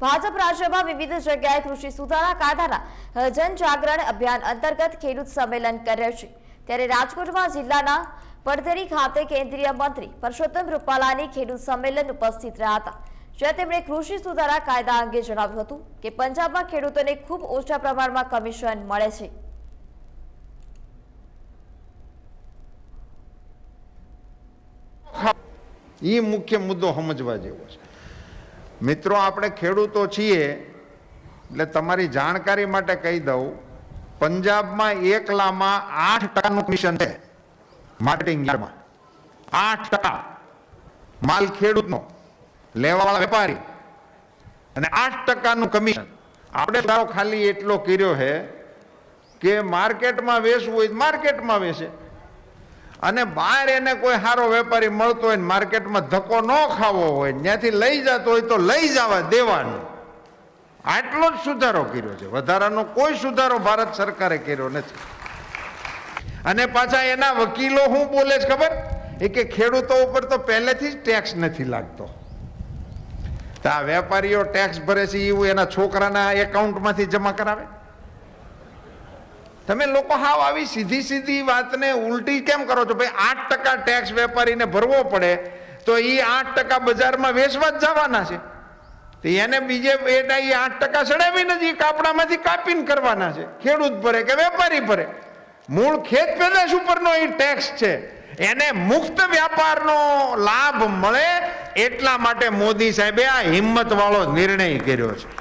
ભાજપ રાજ્યમાં વિવિધ જગ્યાએ કૃષિ સુધારા કાયદાના જનજાગરણ અભિયાન અંતર્ગત ખેડૂત સંમેલન કરે છે. ત્યારે રાજકોટમાં જિલ્લાના પડધરી ખાતે કેન્દ્રીય મંત્રી પરસોત્તમ રૂપાલાની ખેડૂત સંમેલન ઉપસ્થિત રહ્યા હતા, જ્યાં તેમણે કૃષિ સુધારા કાયદા અંગે જણાવ્યું હતું કે પંજાબમાં ખેડૂતોને ખૂબ ઓછા પ્રમાણમાં કમિશન મળે છે. એ મુખ્ય મુદ્દો સમજવા જેવો છે. મિત્રો, આપણે ખેડૂતો છીએ, એટલે તમારી જાણકારી માટે કહી દઉં, પંજાબમાં એકલામાં આઠ ટકાનું કમિશન છે માર્કેટિંગ યાર્ડમાં. આઠ ટકા માલ ખેડૂતનો, લેવાવાળા વેપારી. અને આઠ ટકાનું કમિશન આપણે સુધારો ખાલી એટલો કર્યો છે કે માર્કેટમાં વેચવું હોય માર્કેટમાં વેચે. અને બહાર એને કોઈ સારો વેપારી મળતો હોય ને માર્કેટમાં ધક્કો ન ખાવો હોય ત્યાંથી લઈ જતો હોય તો લઈ જવા દેવાનું. આટલો જ સુધારો કર્યો છે. વધારાનો કોઈ સુધારો ભારત સરકારે કર્યો નથી. અને પાછા એના વકીલો શું બોલે છે ખબર? એ કે ખેડૂતો ઉપર તો પહેલેથી જ ટેક્સ નથી લાગતો. તો આ વેપારીઓ ટેક્સ ભરે છે એવું એના છોકરાના એકાઉન્ટમાંથી જમા કરાવે? તમે લોકો હાવ આવી સીધી સીધી વાતને ઉલટી કેમ કરો છો? ભાઈ, આઠ ટકા ટેક્સ વેપારીને ભરવો પડે તો એ આઠ ટકા બજારમાં વેચવા જ જવાના છે. તો એને બીજે બેટા એ આઠ ટકા ચડાવીને જ એ કાપડામાંથી કાપીને કરવાના છે. ખેડૂત ભરે કે વેપારી ભરે? મૂળ ખેત પેદાશ ઉપરનો એ ટેક્સ છે. એને મુક્ત વ્યાપારનો લાભ મળે એટલા માટે મોદી સાહેબે આ હિંમત વાળો નિર્ણય કર્યો છે.